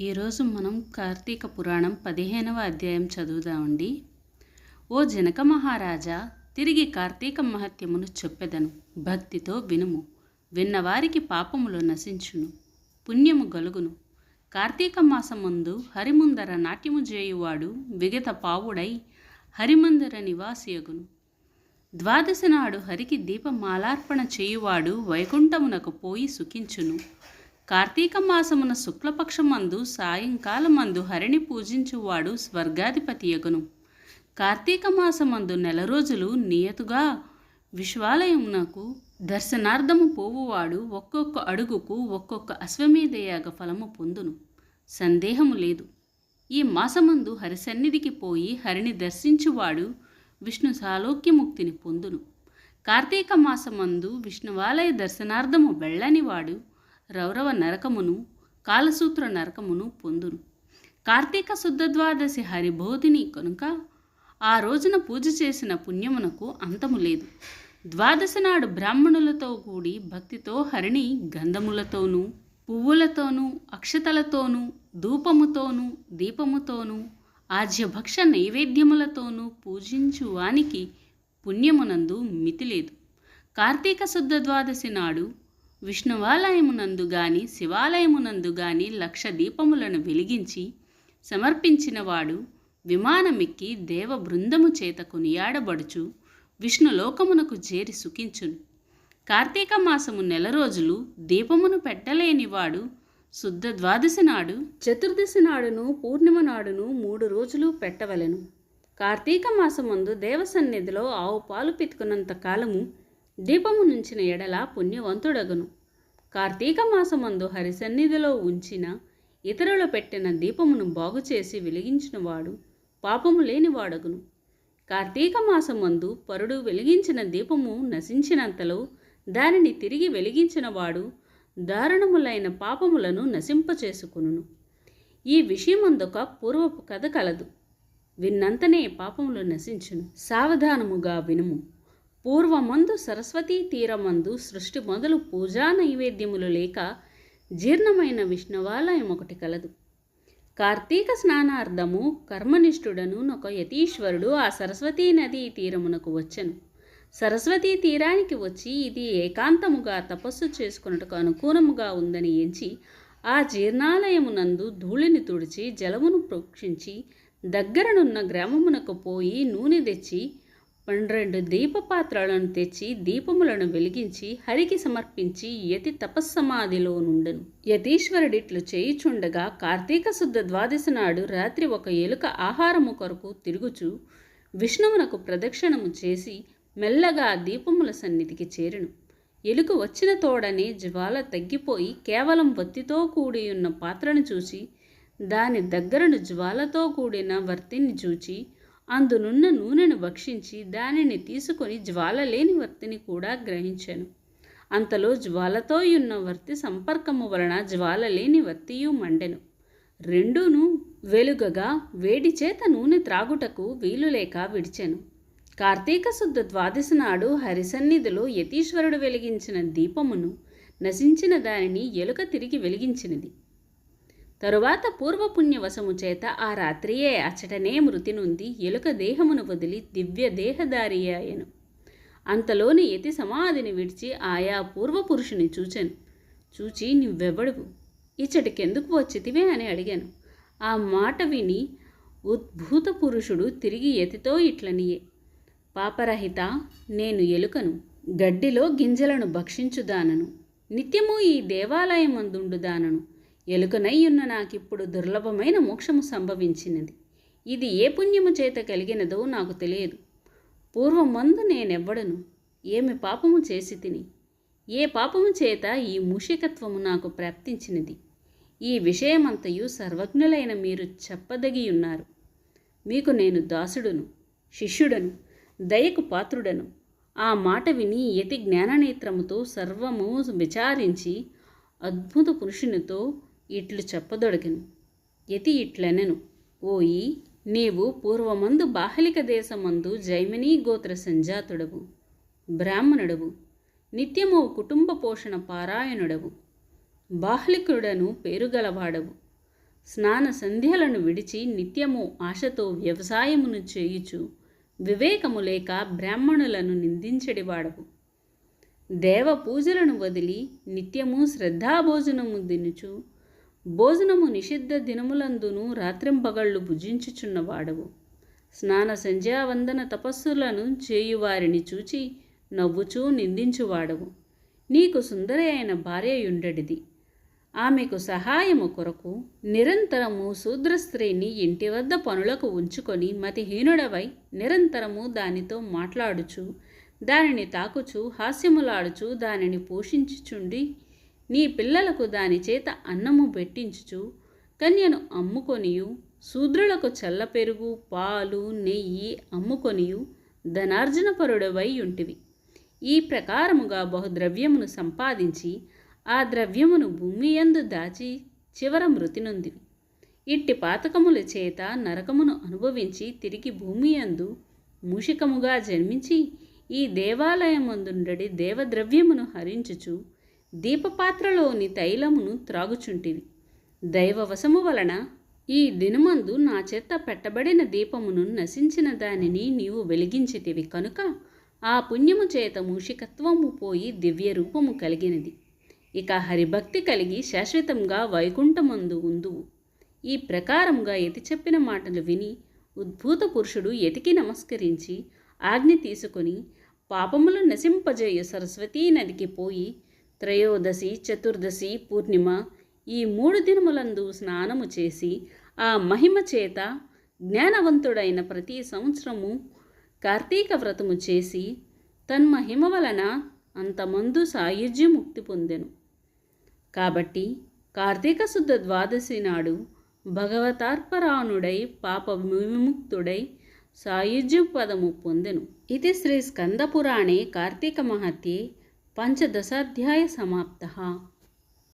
ఈరోజు మనం కార్తీక పురాణం పదిహేనవ అధ్యాయం చదువుదామండి. ఓ జనక మహారాజా తిరిగి కార్తీక మహత్యమును చెప్పెదను. భక్తితో వినుము. విన్నవారికి పాపములు నశించును. పుణ్యము గలుగును. కార్తీక మాసమందు హరిముందర నాట్యము చేయువాడు విగత పావుడై హరిమందర నివాసియగును. ద్వాదశి నాడు హరికి దీపమాలార్పణ చేయువాడు వైకుంఠమునకు పోయి సుఖించును. కార్తీక మాసమున శుక్లపక్షమందు సాయంకాలమందు హరిని పూజించువాడు స్వర్గాధిపతియగును కార్తీక మాసమందు నెల రోజులు నియతుగా విశ్వాలయమునకు దర్శనార్థము పోవువాడు ఒక్కొక్క అడుగుకు ఒక్కొక్క అశ్వమేధయాగ ఫలము పొందును. సందేహము లేదు. ఈ మాసమందు హరిసన్నిధికి పోయి హరిని దర్శించువాడు విష్ణు సాలోక్యముక్తిని పొందును. కార్తీక మాసమందు విష్ణువాలయ దర్శనార్థము వెళ్ళనివాడు రౌరవ నరకమును కాలసూత్ర నరకమును పొందును. కార్తీక శుద్ధ ద్వాదశి హరిబోధిని కనుక ఆ రోజున పూజ చేసిన పుణ్యమునకు అంతము లేదు. ద్వాదశి నాడు బ్రాహ్మణులతో కూడి భక్తితో హరిని గంధములతోనూ పువ్వులతోనూ అక్షతలతోనూ ధూపముతోనూ దీపముతోనూ ఆజ్యభక్ష నైవేద్యములతోనూ పూజించు వానికి పుణ్యమునందు మితి లేదు కార్తీక శుద్ధ ద్వాదశి నాడు విష్ణువాలయమునందు గాని శివాలయమునందు గాని లక్ష దీపములను వెలిగించి సమర్పించినవాడు విమానమెక్కి దేవ బృందము చేత కొనియాడబడుచు విష్ణులోకమునకు చేరి సుఖించును. కార్తీక మాసము నెల రోజులు దీపమును పెట్టలేనివాడు శుద్ధ ద్వాదశి నాడు చతుర్దశి నాడును పూర్ణిమ నాడును మూడు రోజులు పెట్టవలెను. కార్తీక మాసమందు దేవసన్నిధిలో ఆవు పాలు పితుకున్నంత కాలము దీపము నుంచిన ఎడల పుణ్యవంతుడగును. కార్తీక మాసమందు హరిసన్నిధిలో ఉంచిన ఇతరులు పెట్టిన దీపమును బాగుచేసి వెలిగించినవాడు పాపము లేనివాడగును. కార్తీక మాసమందు పరుడు వెలిగించిన దీపము నశించినంతలో దానిని తిరిగి వెలిగించినవాడు దారుణములైన పాపములను నశింపచేసుకును ఈ విషయమందొక పూర్వపు కథ కలదు. విన్నంతనే పాపములు నశించును. సావధానముగా వినుము. పూర్వమందు సరస్వతీ తీరమందు సృష్టి మొదలు పూజా నైవేద్యములు లేక జీర్ణమైన విష్ణువాలయం ఒకటి కలదు. కార్తీక స్నానార్థము కర్మనిష్ఠుడను ఒక యతీశ్వరుడు ఆ సరస్వతీ నదీ తీరమునకు వచ్చెను. సరస్వతీ తీరానికి వచ్చి ఇది ఏకాంతముగా తపస్సు చేసుకున్నట్టుకు అనుకూలముగా ఉందని ఎంచి ఆ జీర్ణాలయమునందు ధూళిని తుడిచి జలమును ప్రోక్షించి దగ్గరనున్న గ్రామమునకు పోయి నూనె తెచ్చి పన్నెండు దీపపాత్రలను తెచ్చి దీపములను వెలిగించి హరికి సమర్పించి యతి తపస్సమాధిలో నుండెను. యతీశ్వరుడిట్లు చేయిచుండగా కార్తీక శుద్ధ ద్వాదశి నాడు రాత్రి ఒక ఎలుక ఆహారము కొరకు తిరుగుచు విష్ణువునకు ప్రదక్షిణము చేసి మెల్లగా దీపముల సన్నిధికి చేరును. ఎలుక వచ్చిన తోడనే జ్వాల తగ్గిపోయి కేవలం వత్తితో కూడి ఉన్న పాత్రను చూసి దాని దగ్గరను జ్వాలతో కూడిన వర్తిని చూచి అందునున్న నూనెను భక్షించి దానిని తీసుకొని జ్వాల లేని వర్తిని కూడా గ్రహించాను. అంతలో జ్వాలతో ఉన్న వర్తి సంపర్కము వలన జ్వాల లేని వర్తియు మండెను. రెండూను వెలుగగా వేడి చేత నూనె త్రాగుటకు వీలు లేక విడిచాను. కార్తీక శుద్ధ ద్వాదశి నాడు హరిసన్నిధిలో యతీశ్వరుడు వెలిగించిన దీపమును నశించిన దానిని ఎలుక తిరిగి వెలిగించినది. తరువాత పూర్వపుణ్యవశము చేత ఆ రాత్రియే అచ్చటనే మృతి నుండి ఎలుక దేహమును వదిలి దివ్య దేహదారి అయ్యను. అంతలోని యతి సమాధిని విడిచి ఆయా పూర్వపురుషుని చూచాను. చూచి నువ్వెవడువు? ఇచ్చటికెందుకు వచ్చితివే? అని అడిగాను. ఆ మాట విని ఉద్భూత పురుషుడు తిరిగి యతితో ఇట్లనియే పాపరహిత నేను ఎలుకను గడ్డిలో గింజలను భక్షించుదానను నిత్యము ఈ దేవాలయమందుండుదానను ఎలుకనయ్యున్న నాకిప్పుడు దుర్లభమైన మోక్షము సంభవించినది. ఇది ఏ పుణ్యము చేత కలిగినదో నాకు తెలియదు. పూర్వమందు నేనెవ్వడను. ఏమి పాపము చేసి తిని. ఏ పాపము చేత ఈ మూషికత్వము నాకు ప్రాప్తించినది. ఈ విషయమంతయు సర్వజ్ఞులైన మీరు చెప్పదగి ఉన్నారు మీకు నేను దాసుడును శిష్యుడను దయకు పాత్రుడను. ఆ మాట విని యతి జ్ఞాననేత్రముతో సర్వము విచారించి అద్భుత పురుషునితో ఇట్లు చెప్పదొడగను యతి ఇట్లనెను. ఓయి నీవు పూర్వమందు బాహలిక దేశమందు జైమినీ గోత్ర సంజాతుడవు బ్రాహ్మణుడవు నిత్యము కుటుంబ పోషణ పారాయణుడవు బాహ్లికుడను పేరుగలవాడవు. స్నాన సంధ్యలను విడిచి నిత్యము ఆశతో వ్యవసాయమును చేయుచు వివేకము లేక బ్రాహ్మణులను నిందించడివాడవు. దేవ పూజలను వదిలి నిత్యము శ్రద్ధాభోజనము దినుచు భోజనము నిషిద్ధ దినములందును రాత్రింబగళ్ళు భుజించుచున్నవాడవు స్నాన సంధ్యావందన తపస్సులను చేయువారిని చూచి నవ్వుచూ నిందించువాడవు. నీకు సుందరి అయిన భార్యయుండడిది. ఆమెకు సహాయము కొరకు నిరంతరము శూద్ర స్త్రీని ఇంటి వద్ద పనులకు ఉంచుకొని మతిహీనుడవై నిరంతరము దానితో మాట్లాడుచు దానిని తాకుచు హాస్యములాడుచు దానిని పోషించుచుండి నీ పిల్లలకు దాని చేత అన్నము పెట్టించుచు కన్యను అమ్ముకొనియు శూద్రులకు చల్ల పెరుగు పాలు నెయ్యి అమ్ముకొనియు ధనార్జనపరుడవై ఉంటివి ఈ ప్రకారముగా బహుద్రవ్యమును సంపాదించి ఆ ద్రవ్యమును భూమి యందు దాచి చివర మృతినొందివి. ఇట్టి పాతకముల చేత నరకమును అనుభవించి తిరిగి భూమి యందు మూషికముగా జన్మించి ఈ దేవాలయమందుండడి దేవద్రవ్యమును హరించుచు దీపపాత్రలోని తైలమును త్రాగుచుంటివి. దైవవశము వలన ఈ దినమందు నా చేత పెట్టబడిన దీపమును నశించిన దానిని నీవు వెలిగించితివి కనుక ఆ పుణ్యము చేత మూషికత్వము పోయి దివ్య రూపము కలిగినది. ఇక హరిభక్తి కలిగి శాశ్వతంగా వైకుంఠమందు ఉందువు. ఈ ప్రకారంగా ఎతి చెప్పిన మాటలు విని ఉద్భూత పురుషుడు ఎతికి నమస్కరించి ఆజ్ఞ తీసుకొని పాపములు నశింపజేయ సరస్వతీ నదికి పోయి త్రయోదశి చతుర్దశి పూర్ణిమ ఈ మూడు దినములందు స్నానము చేసి ఆ మహిమ చేత జ్ఞానవంతుడైన ప్రతి సంవత్సరము కార్తీక వ్రతము చేసి తన్మహిమ వలన అంతమందు సాయుజ్య ముక్తి పొందెను. కాబట్టి కార్తీక శుద్ధ ద్వాదశి నాడు భగవతార్పరాణుడై పాప విముక్తుడై సాయుజ్య పదము పొందెను. ఇది శ్రీ స్కందపురాణే కార్తీక మహత్యే पंचदशाध्याय समाप्तः